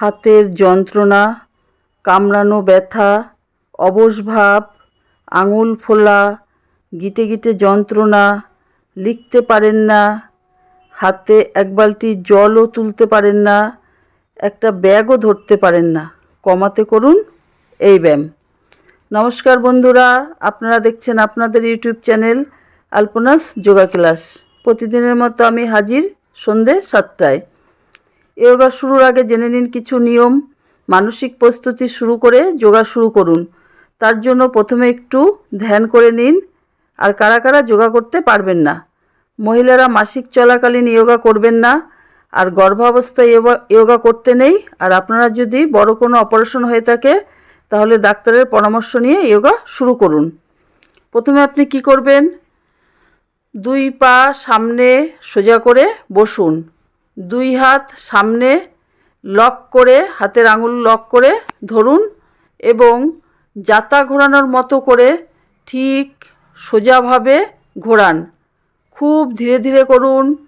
হাতের যন্ত্রণা, কামড়ানো ব্যথা, অবশ ভাব, আঙুল ফোলা, গিটে গিটে যন্ত্রণা, লিখতে পারেন না, হাতে এক বালতি জলও তুলতে পারেন না, একটা ব্যাগও ধরতে পারেন না। কমাতে করুন এই ব্যায়াম। নমস্কার বন্ধুরা, আপনারা দেখছেন আপনাদের YouTube channel Alpanas yoga class. প্রতিদিনের মতো আমি হাজির সন্ধে সাতটায়। যোগা শুরুর আগে জেনে নিন কিছু নিয়ম, মানসিক প্রস্তুতি শুরু করে যোগা শুরু করুন। তার জন্য প্রথমে একটু ধ্যান করে নিন, আর কারা কারা যোগা করতে পারবেন না? মহিলারা মাসিক চলাকালীন যোগা করবেন না, আর গর্ভাবস্থায় যোগা- যোগা করতে নেই। আর আপনারা যদি বড় কোনো অপারেশন হয়ে থাকে, তাহলে ডাক্তারের পরামর্শ নিয়ে যোগা শুরু করুন। প্রথমে আপনি কি করবেন? দুই পা সামনে সোজা করে বসুন। দুই হাত সামনে লক করে, হাতের আঙুল লক করে ধরুন এবং জাতা ঘোরানোর মতো করে ঠিক সোজাভাবে ঘোরান। খুব ধীরে ধীরে করুন।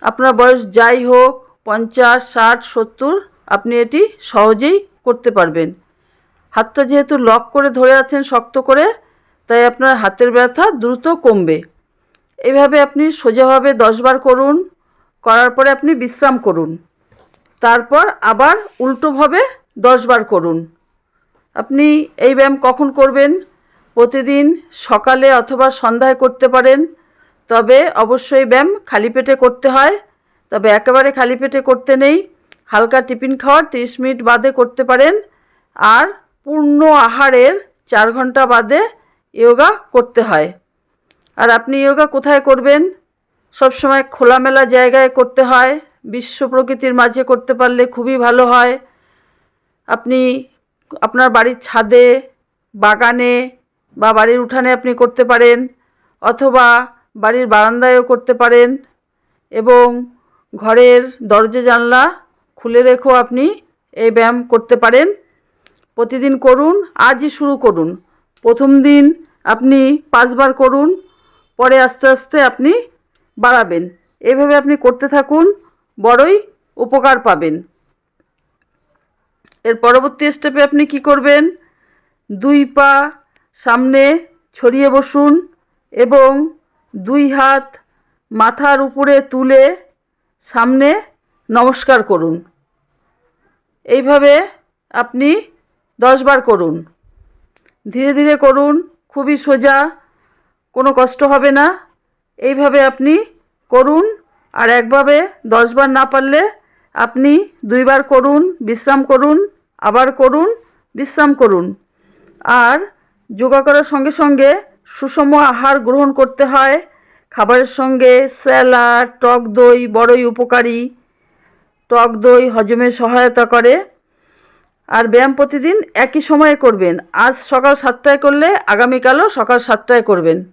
আপনার বয়স যাই হোক, পঞ্চাশ, ষাট, সত্তর, আপনি এটি সহজেই করতে পারবেন। হাতটা যেহেতু লক করে ধরে আছেন শক্ত করে, তাই আপনার হাতের ব্যথা দ্রুত কমবে। এভাবে আপনি সোজাভাবে দশবার করুন। করার পরে আপনি বিশ্রাম করুন। তারপর আবার উল্টোভাবে দশবার করুন। আপনি এই ব্যায়াম কখন করবেন? প্রতিদিন সকালে অথবা সন্ধ্যায় করতে পারেন। তবে অবশ্যই ব্যায়াম খালি পেটে করতে হয়। তবে একেবারে খালি পেটে করতে নেই। হালকা টিফিন খাওয়ার তিরিশ মিনিট বাদে করতে পারেন। আর পূর্ণ আহারের চার ঘণ্টা বাদে ইয়োগা করতে হয়। আর আপনি ইয়োগা কোথায় করবেন? সবসময় খোলামেলা জায়গায় করতে হয়, বিশ্ব প্রকৃতির মাঝে করতে পারলে খুবই ভালো হয়। আপনি আপনার বাড়ির ছাদে, বাগানে বা বাড়ির উঠানে আপনি করতে পারেন অথবা বাড়ির বারান্দায়ও করতে পারেন এবং ঘরের দরজা জানলা খুলে রেখেও আপনি এই ব্যায়াম করতে পারেন। প্রতিদিন করুন, আজই শুরু করুন। প্রথম দিন আপনি পাঁচবার করুন, পরে আস্তে আস্তে আপনি বাড়াবেন। এভাবে আপনি করতে থাকুন, বড়ই উপকার পাবেন। এর পরবর্তী স্টেপে আপনি কি করবেন? দুই পা সামনে ছড়িয়ে বসুন এবং দুই হাত মাথার উপরে তুলে সামনে নমস্কার করুন। এইভাবে আপনি দশবার করুন। ধীরে ধীরে করুন, খুবই সোজা, কোনো কষ্ট হবে না। এইভাবে আপনি করুন আর একভাবে দশবার না পারলে আপনি দুইবার করুন, বিশ্রাম করুন, আবার করুন, বিশ্রাম করুন। আর যোগা করার সঙ্গে সঙ্গে সুষম আহার গ্রহণ করতে হয়। খাবারের সঙ্গে স্যালাড, টক দই বড়ই উপকারী। টক দই হজমে সহায়তা করে। আর ব্যায়াম প্রতিদিন একই সময়ে করবেন। আজ সকাল সাতটায় করলে আগামীকালও সকাল সাতটায় করবেন।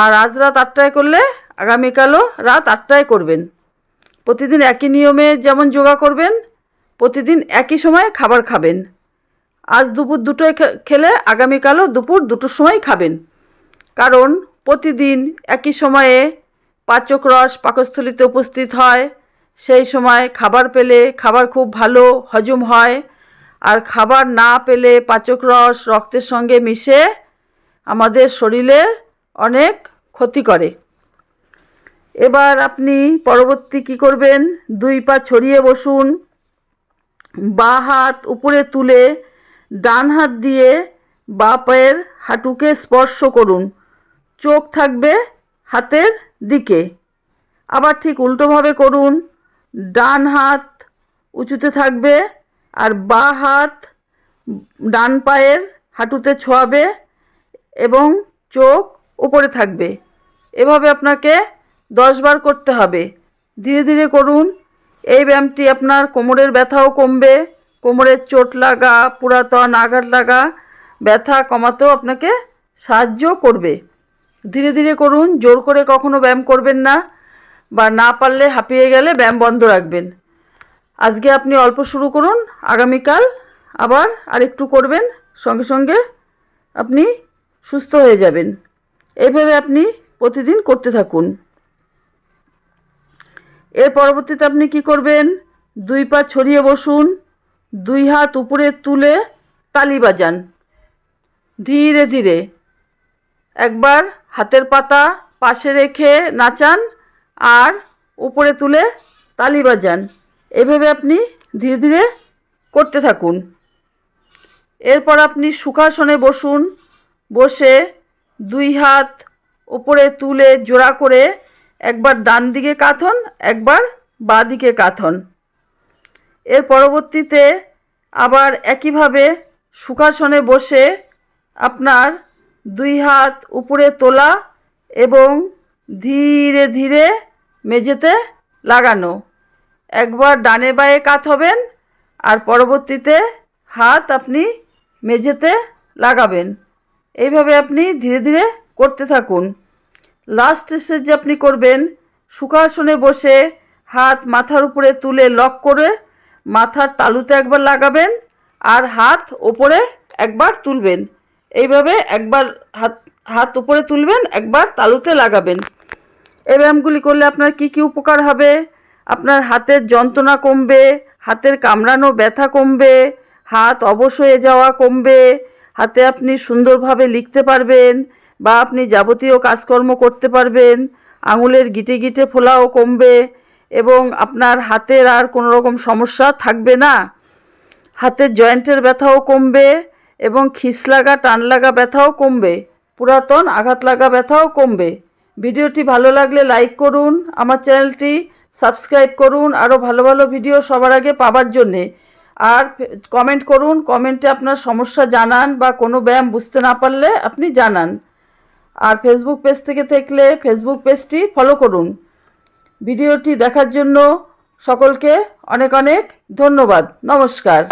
আর আজ রাত আটটায় করলে আগামীকালও রাত আটটায় করবেন। প্রতিদিন একই নিয়মে যেমন যোগা করবেন, প্রতিদিন একই সময়ে খাবার খাবেন। আজ দুপুর দুটোয় খেলে আগামীকালও দুপুর দুটোর সময় খাবেন। কারণ প্রতিদিন একই সময়ে পাচক রস পাকস্থলিতে উপস্থিত হয়, সেই সময় খাবার পেলে খাবার খুব ভালো, হজম হয়। আর খাবার না পেলে পাচক রস রক্তের সঙ্গে মিশে আমাদের শরীরে অনেক ক্ষতি করে। এবার আপনি পরবর্তী কি করবেন? দুই পা ছড়িয়ে বসুন। বা হাত উপরে তুলে ডান হাত দিয়ে বা পায়ের হাঁটুকে স্পর্শ করুন। চোখ থাকবে হাতের দিকে। আবার ঠিক উল্টোভাবে করুন। ডান হাত উঁচুতে থাকবে আর বা হাত ডান পায়ের হাঁটুতে ছোঁয়াবে এবং চোখ উপরে থাকবে। এভাবে আপনাকে দশবার করতে হবে। ধীরে ধীরে করুন। এই ব্যায়ামটি আপনার কোমরের ব্যথাও কমবে, কোমরের চোট লাগা, পুরাতন আঘাত লাগা, ব্যথা কমাতেও আপনাকে সাহায্য করবে। ধীরে ধীরে করুন, জোর করে কখনো ব্যায়াম করবেন না বা না পারলে হাঁপিয়ে গেলে ব্যায়াম বন্ধ রাখবেন। আজকে আপনি অল্প শুরু করুন, আগামীকাল আবার আরেকটু করবেন, সঙ্গে সঙ্গে আপনি সুস্থ হয়ে যাবেন। এইভাবে আপনি প্রতিদিন করতে থাকুন। এর পরবর্তীতে আপনি কি করবেন? দুই পা ছড়িয়ে বসুন, দুই হাত উপরে তুলে তালি বাজান। ধীরে ধীরে। একবার হাতের পাতা পাশে রেখে নাচান আর উপরে তুলে তালি বাজান। এভাবে আপনি ধীরে ধীরে করতে থাকুন। এরপর আপনি সুখাসনে বসুন। বসে দুই হাত উপরে তুলে জোড়া করে একবার ডান দিকে কাঁথন, একবার বাঁ দিকে কাঁথন। এর পরবর্তীতে আবার একইভাবে সুখাসনে বসে আপনার দুই হাত উপরে তোলা এবং ধীরে ধীরে মেঝেতে লাগানো। একবার ডানে বায়ে কাত হবেন আর পরবর্তীতে হাত আপনি মেঝেতে লাগাবেন। এইভাবে আপনি ধীরে ধীরে করতে থাকুন। লাস্ট স্টেজ আপনি করবেন সুখাসনে বসে হাত মাথার উপরে তুলে লক করে মাথার তালুতে একবার লাগাবেন আর হাত ওপরে একবার তুলবেন। এইভাবে একবার হাত হাত উপরে তুলবেন, একবার তালুতে লাগাবেন। এই ব্যায়ামগুলি করলে আপনার কি কি উপকার হবে? আপনার হাতের যন্ত্রণা কমবে, হাতের কামড়ানো ব্যথা কমবে, হাত অবশ হয়ে যাওয়া কমবে হাতে আপনি সুন্দরভাবে লিখতে পারবেন বা আপনি যাবতীয় কাজকর্ম করতে পারবেন, আঙুলের গিটে গিটে ফোলাও কমবে এবং আপনার হাতের আর কোনো রকম সমস্যা থাকবে না। হাতের জয়েন্টের ব্যথাও কমবে এবং খিস লাগা টান লাগা ব্যথাও কমবে, পুরাতন আঘাত লাগা ব্যথাও কমবে। ভিডিওটি ভালো লাগলে লাইক করুন, আমার চ্যানেলটি সাবস্ক্রাইব করুন, আরও ভালো ভালো ভিডিও সবার আগে পাবার জন্যে। আর কমেন্ট করুন কমেন্টে আপনার সমস্যা জানান বা কোনো ব্যায়াম বুঝতে না পারলে আপনি জানান। আর ফেসবুক পেজ থেকে থাকলে ফেসবুক পেজটি ফলো করুন। ভিডিওটি দেখার জন্য সকলকে অনেক অনেক ধন্যবাদ। নমস্কার।